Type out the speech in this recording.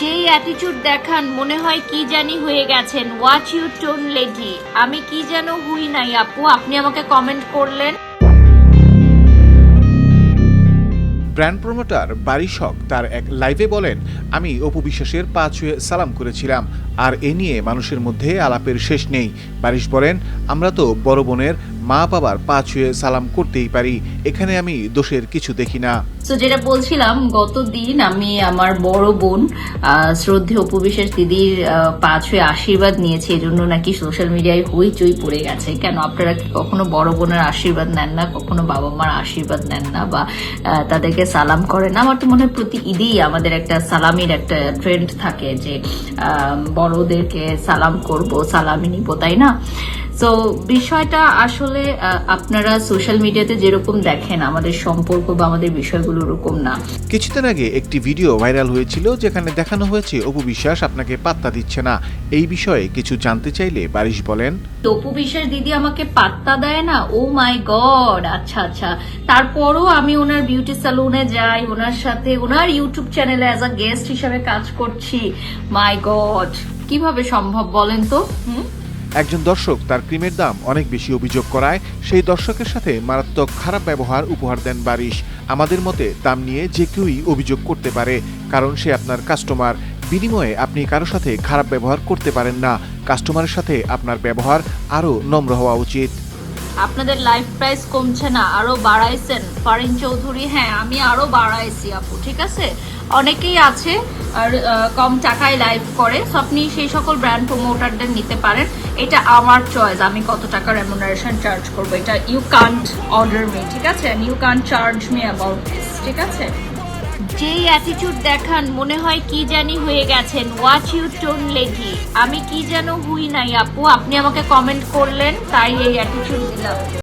যেই অ্যাটিটিউড দেখান, মনে হয় কি জানি হয়ে গেছেন। ওয়াচ ইউ টোন লেডি আমি কি যেন হুই নাই, আপু। আপনি আমাকে কমেন্ট করলেন। ব্র্যান্ড প্রমোটার বারিশ হক তার এক লাইভে বলেন, আমি অপু বিশ্বাসের পা ছুঁয়ে সালাম করেছিলাম, আর এ নিয়ে মানুষের মধ্যে আলাপের শেষ নেই। বারিশ বলেন, আমরা তো বড় বোনের মা বাবার পা ছুঁয়ে সালাম করতেই পারি। এখানে আমি দোষের কিছু দেখি না। তো যেটা বলছিলাম গত দিন আমি আমার বড় বোন আহ, শ্রদ্ধেয় উপবিশেষ দিদির পা ছুঁয়ে আশীর্বাদ নিয়েছি। এজন্য নাকি সোশ্যাল মিডিয়ায় হইচই পড়ে গেছে। কেন? আপনারা কি কখনো বড় বোনের আশীর্বাদ নেন না? কখনো বাবা মার আশীর্বাদ নেন না? বা তাদেরকে সালাম করেন আমার তো মনে হয় প্রতি ঈদেই আমাদের একটা সালামির একটা ট্রেন্ড থাকে যে বড়দেরকে সালাম করব সালামি নিব তাই না? তো বিষয়টা আসলে আপনারা সোশ্যাল মিডিয়াতে যেরকম দেখেন আমাদের সম্পর্ক বা আমাদের বিষয়গুলো ওরকম না। কিছুদিন আগে একটি ভিডিও ভাইরাল হয়েছিল যেখানে দেখানো হয়েছে অপু বিশ্বাস আপনাকে পাত্তা দিচ্ছে না। এই বিষয়ে কিছু জানতে চাইলে বারিশ বলেন। টপু বিশ্বাস দিদি আমাকে পাত্তা দেয় না? ও মাই গড আচ্ছা আচ্ছা। তারপরও আমি ওনার বিউটি স্যালুনে যাই ওনার সাথে ওনার ইউটিউব চ্যানেলে অ্যাজ আ গেস্ট হিসাবে কাজ করছি। মাই গড কীভাবে সম্ভব বলেন তো? হুম? একজন দর্শক তার ক্রিমের দাম অনেক বেশি অভিযোগ করায়, সেই দর্শকের সাথে মারাত্মক খারাপ ব্যবহার উপহার দেন বারিশ। আমাদের মতে দাম নিয়ে যে কেউই অভিযোগ করতে পারে, কারণ সে আপনার কাস্টমার বিনিময়ে আপনি কারও সাথে খারাপ ব্যবহার করতে পারেন না কাস্টমারের সাথে আপনার ব্যবহার আরও নম্র হওয়া উচিত। আপনাদের লাইফ প্রাইস কমছে না আরও বাড়াইছেন। ফারিন চৌধুরী হ্যাঁ আমি আরও বাড়াইছি আপু, ঠিক আছে? অনেকেই আছে আর কম টাকায় লাইভ করে। সো আপনি সেই সকল ব্র্যান্ড প্রমোটারদের নিতে পারেন। এটা আমার চয়েস আমি কত টাকা রেমুনারেশন চার্জ করব, এটা ইউ কান্ট অর্ডার মি ঠিক আছে? You can't charge me about this ঠিক আছে? যেই অ্যাটিটিউড দেখান, মনে হয় কি জানি হয়ে গেছেন। ওয়াচ ইউ টোন লেডি আমি কি যেন হুই নাই, আপু। আপনি আমাকে কমেন্ট করলেন, তাই এই অ্যাটিটিউড দিলাম।